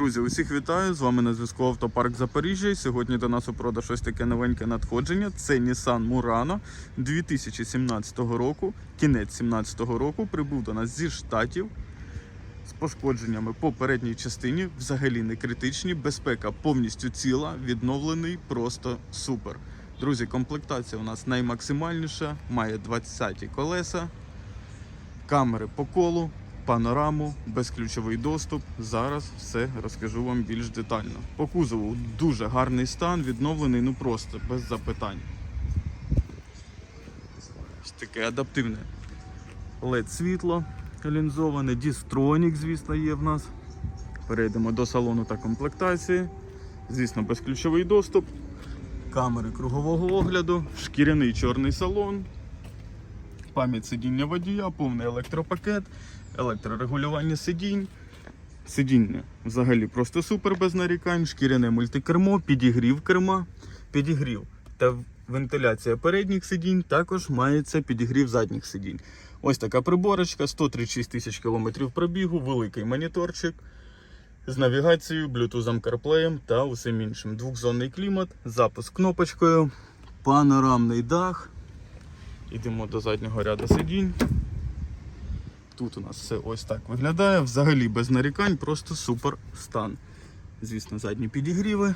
Друзі, усіх вітаю! З вами на зв'язку Автопарк Запоріжжя. Сьогодні до нас у продаж ось таке новеньке надходження. Це Nissan Murano 2017 року. Кінець 2017 року прибув до нас зі штатів з пошкодженнями по передній частині. Взагалі не критичні. Безпека повністю ціла, відновлений, просто супер. Друзі, комплектація у нас наймаксимальніша, має 20 колеса, камери по колу, панораму, безключовий доступ. Зараз все розкажу вам більш детально. По кузову дуже гарний стан, відновлений, ну просто без запитань. Ось таке адаптивне LED світло лінзоване, Дістронік, звісно, є в нас. Перейдемо до салону та комплектації. Звісно, безключовий доступ, камери кругового огляду, шкіряний чорний салон, пам'ять сидіння водія, повний електропакет, електрорегулювання сидінь. Сидіння взагалі просто супер без нарікань, шкіряне мультикермо, підігрів керма, підігрів та вентиляція передніх сидінь, також мається підігрів задніх сидінь. Ось така приборочка, 136 тисяч кілометрів пробігу, великий моніторчик з навігацією, Bluetooth CarPlay та усім іншим. Двохзонний клімат, запуск кнопочкою, панорамний дах. Йдемо до заднього ряду сидінь. Тут у нас все ось так виглядає. Взагалі без нарікань, просто супер стан. Звісно, задні підігріви.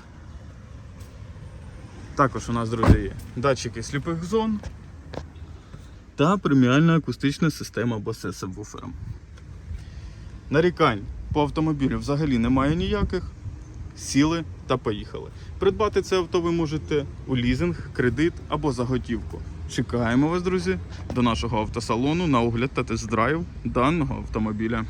Також у нас, друзі, є датчики сліпих зон та преміальна акустична система Bose сабвуфером. Нарікань по автомобілю взагалі немає ніяких. Сіли та поїхали. Придбати це авто ви можете у лізинг, кредит або за готівку. Чекаємо вас, друзі, до нашого автосалону на огляд та тест-драйв даного автомобіля.